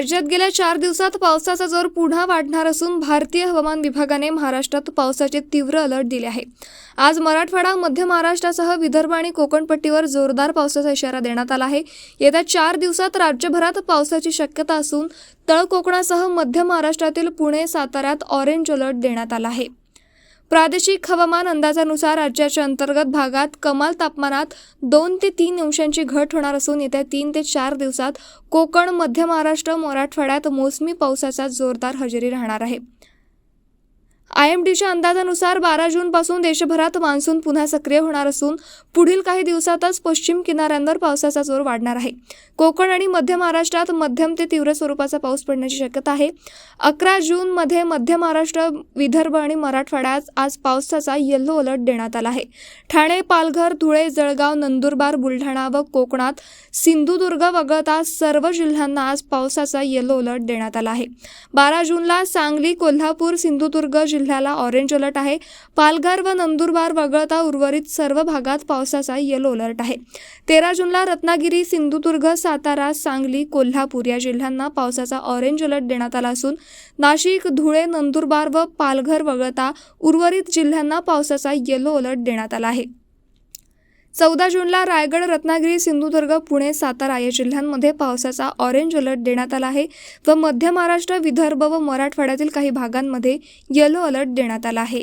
राज्यात गेल्या चार दिवसात पावसाचा जोर पुन्हा वाढणार असून भारतीय हवामान विभागाने महाराष्ट्रात पावसाचे तीव्र अलर्ट दिले आहे. आज मराठवाडा मध्य महाराष्ट्रासह विदर्भ आणि कोकणपट्टीवर जोरदार पावसाचा इशारा देण्यात आला आहे. येत्या चार दिवसात राज्यभरात पावसाची शक्यता असून तळ कोकणासह मध्य महाराष्ट्रातील पुणे साताऱ्यात ऑरेंज अलर्ट देण्यात आला आहे. प्रादेशिक हवामान अंदाजानुसार राज्याच्या अंतर्गत भागात कमाल तापमानात दोन ते तीन अंशांची घट होणार असून येत्या तीन ते चार दिवसात कोकण मध्य महाराष्ट्र मराठवाड्यात मोसमी पावसाचा जोरदार हजेरी राहणार आहे. आय एम अंदाजानुसार बारा जूनपासून देशभरात मान्सून पुन्हा सक्रिय होणार असून पुढील काही दिवसातच पश्चिम किनाऱ्यांवर पावसाचा जोर वाढणार आहे. कोकण आणि मध्य महाराष्ट्रात मध्यम ते तीव्र स्वरूपाचा पाऊस पडण्याची शक्यता आहे. अकरा जूनमध्ये मध्य महाराष्ट्र विदर्भ आणि मराठवाड्यात आज पावसाचा येल्लो अलर्ट देण्यात आला आहे. ठाणे पालघर धुळे जळगाव नंदुरबार बुलढाणा व कोकणात सिंधुदुर्ग वगळता सर्व जिल्ह्यांना आज पावसाचा येलो अलर्ट देण्यात आला आहे. बारा जूनला सांगली कोल्हापूर सिंधुदुर्ग जिल्ह्यात जिल्ह्याला ऑरेंज अलर्ट आहे. पालघर व नंदुरबार वगळता उर्वरित सर्व भागात पावसाचा येलो अलर्ट आहे. तेरा जूनला रत्नागिरी सिंधुदुर्ग सातारा सांगली कोल्हापूर या जिल्ह्यांना पावसाचा ऑरेंज अलर्ट देण्यात आला असून नाशिक धुळे नंदुरबार व पालघर वगळता उर्वरित जिल्ह्यांना पावसाचा येलो अलर्ट देण्यात आला आहे. चौदा जूनला रायगड रत्नागिरी सिंधुदुर्ग पुणे सातारा या जिल्ह्यांमध्ये पावसाचा ऑरेंज अलर्ट देण्यात आला आहे व मध्य महाराष्ट्र विदर्भ व मराठवाड्यातील काही भागांमध्ये येलो अलर्ट देण्यात आला आहे.